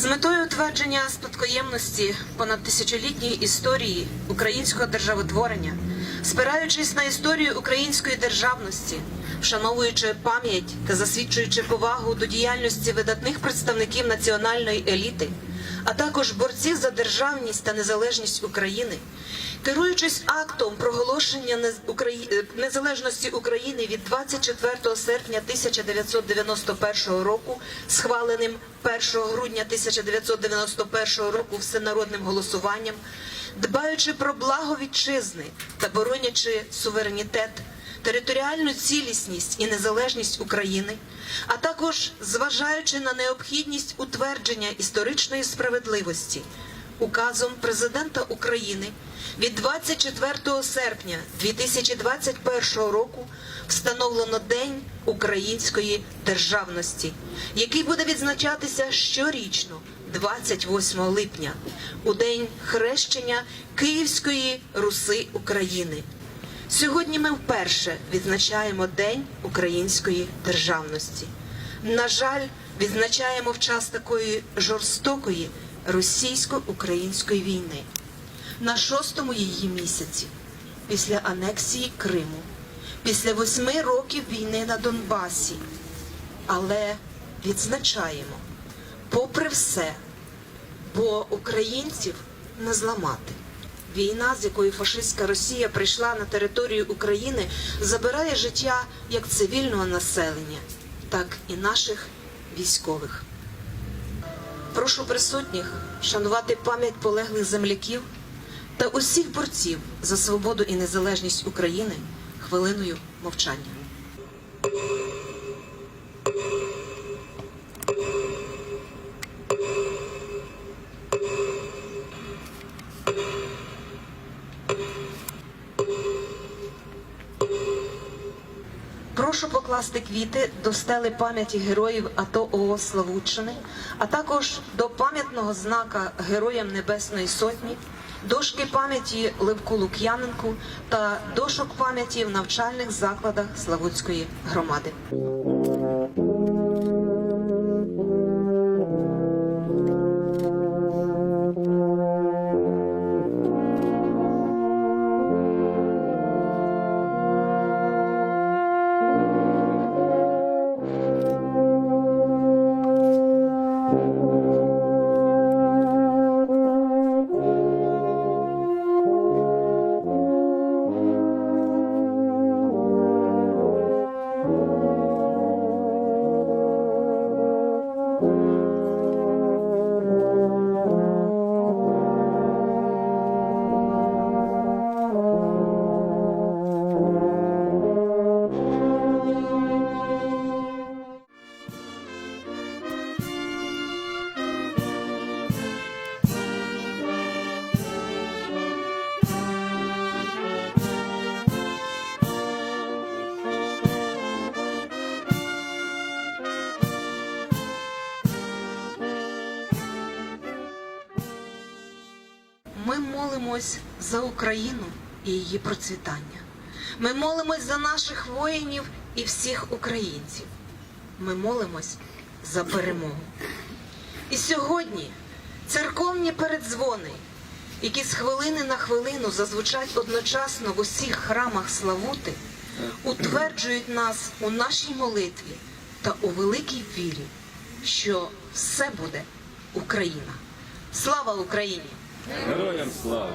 метою утвердження спадкоємності понад тисячолітньої історії українського державотворення, спираючись на історію української державності, вшановуючи пам'ять та засвідчуючи повагу до діяльності видатних представників національної еліти, а також борців за державність та незалежність України, керуючись актом проголошення е, незалежності України від 24 серпня 1991 року, схваленим 1 грудня 1991 року всенародним голосуванням, дбаючи про благо вітчизни та боронячи суверенітет, територіальну цілісність і незалежність України, а також зважаючи на необхідність утвердження історичної справедливості указом президента України від 24 серпня 2021 року встановлено День української державності, який буде відзначатися щорічно 28 липня у день хрещення Київської Руси України. Сьогодні ми вперше відзначаємо День української державності. На жаль, відзначаємо в час такої жорстокої російсько-української війни. На шостому її місяці, після анексії Криму, після восьми років війни на Донбасі. Але відзначаємо, попри все, бо українців не зламати. Війна, з якою фашистська Росія прийшла на територію України, забирає життя як цивільного населення, так і наших військових. Прошу присутніх шанувати пам'ять полеглих земляків та усіх борців за свободу і незалежність України хвилиною мовчання. Прошу покласти квіти до стели пам'яті героїв АТО ООС Славутчини, а також до пам'ятного знака Героям Небесної Сотні, дошки пам'яті Левку Лук'яненку та дошок пам'яті в навчальних закладах Славутської громади. Ми молимось за Україну і її процвітання. Ми молимось за наших воїнів і всіх українців. Ми молимось за перемогу. І сьогодні церковні передзвони, які з хвилини на хвилину зазвучать одночасно в усіх храмах Славути, утверджують нас у нашій молитві та у великій вірі, що все буде Україна. Слава Україні! Героям слава!